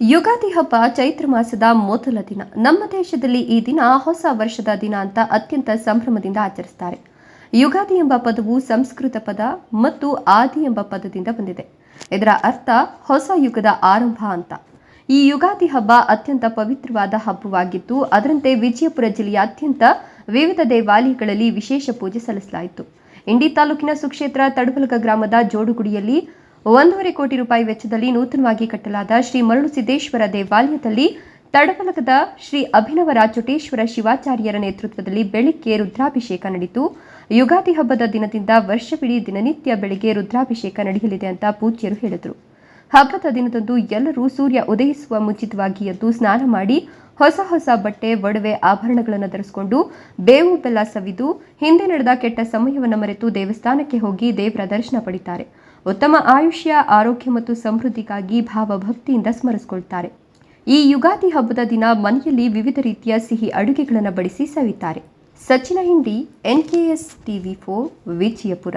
ಯುಗಾದಿ ಹಬ್ಬ ಚೈತ್ರ ಮಾಸದ ಮೊದಲ ದಿನ. ನಮ್ಮ ದೇಶದಲ್ಲಿ ಈ ದಿನ ಹೊಸ ವರ್ಷದ ದಿನ ಅಂತ ಅತ್ಯಂತ ಸಂಭ್ರಮದಿಂದ ಆಚರಿಸ್ತಾರೆ. ಯುಗಾದಿ ಎಂಬ ಪದವು ಸಂಸ್ಕೃತ ಪದ ಮತ್ತು ಆದಿ ಎಂಬ ಪದದಿಂದ ಬಂದಿದೆ. ಇದರ ಅರ್ಥ ಹೊಸ ಯುಗದ ಆರಂಭ ಅಂತ. ಈ ಯುಗಾದಿ ಹಬ್ಬ ಅತ್ಯಂತ ಪವಿತ್ರವಾದ ಹಬ್ಬವಾಗಿದ್ದು, ಅದರಂತೆ ವಿಜಯಪುರ ಜಿಲ್ಲೆಯಾದ್ಯಂತ ವಿವಿಧ ದೇವಾಲಯಗಳಲ್ಲಿ ವಿಶೇಷ ಪೂಜೆ ಸಲ್ಲಿಸಲಾಯಿತು. ಇಂಡಿ ತಾಲೂಕಿನ ಸುಕ್ಷೇತ್ರ ತಡಬಲಗ ಗ್ರಾಮದ ಜೋಡುಗುಡಿಯಲ್ಲಿ ಒಂದೂವರೆ ಕೋಟಿ ರೂಪಾಯಿ ವೆಚ್ಚದಲ್ಲಿ ನೂತನವಾಗಿ ಕಟ್ಟಲಾದ ಶ್ರೀ ಮರಳು ಸಿದ್ದೇಶ್ವರ ದೇವಾಲಯದಲ್ಲಿ ತಡವಲಗದ ಶ್ರೀ ಅಭಿನವ ರಾಜೋಟೇಶ್ವರ ಶಿವಾಚಾರ್ಯರ ನೇತೃತ್ವದಲ್ಲಿ ಬೆಳಿಗ್ಗೆ ರುದ್ರಾಭಿಷೇಕ ನಡೆಯಿತು ಯುಗಾದಿ ಹಬ್ಬದ ದಿನದಿಂದ ವರ್ಷವಿಡೀ ದಿನನಿತ್ಯ ಬೆಳಿಗ್ಗೆ ರುದ್ರಾಭಿಷೇಕ ನಡೆಯಲಿದೆ ಅಂತ ಪೂಜ್ಯರು ಹೇಳಿದರು. ಹಬ್ಬದ ದಿನದಂದು ಎಲ್ಲರೂ ಸೂರ್ಯ ಉದಯಿಸುವ ಮುಂಚಿತವಾಗಿ ಎದ್ದು ಸ್ನಾನ ಮಾಡಿ ಹೊಸ ಹೊಸ ಬಟ್ಟೆ, ಒಡವೆ, ಆಭರಣಗಳನ್ನು ಧರಿಸಿಕೊಂಡು ಬೇವು ಬೆಲ್ಲ ಸವಿದು ಹಿಂದೆ ನಡೆದ ಕೆಟ್ಟ ಸಮಯವನ್ನು ಮರೆತು ದೇವಸ್ಥಾನಕ್ಕೆ ಹೋಗಿ ದೇವರ ದರ್ಶನ ಪಡಿತಾರೆ. ಉತ್ತಮ ಆಯುಷ್ಯ, ಆರೋಗ್ಯ ಮತ್ತು ಸಮೃದ್ಧಿಗಾಗಿ ಭಾವಭಕ್ತಿಯಿಂದ ಸ್ಮರಿಸಿಕೊಳ್ತಾರೆ. ಈ ಯುಗಾದಿ ಹಬ್ಬದ ದಿನ ಮನೆಯಲ್ಲಿ ವಿವಿಧ ರೀತಿಯ ಸಿಹಿ ಅಡುಗೆಗಳನ್ನು ಬಡಿಸಿ ಸವಿತಾರೆ. ಸಚಿನ ಹಿಂಡಿ N K S TV four Vijayapura.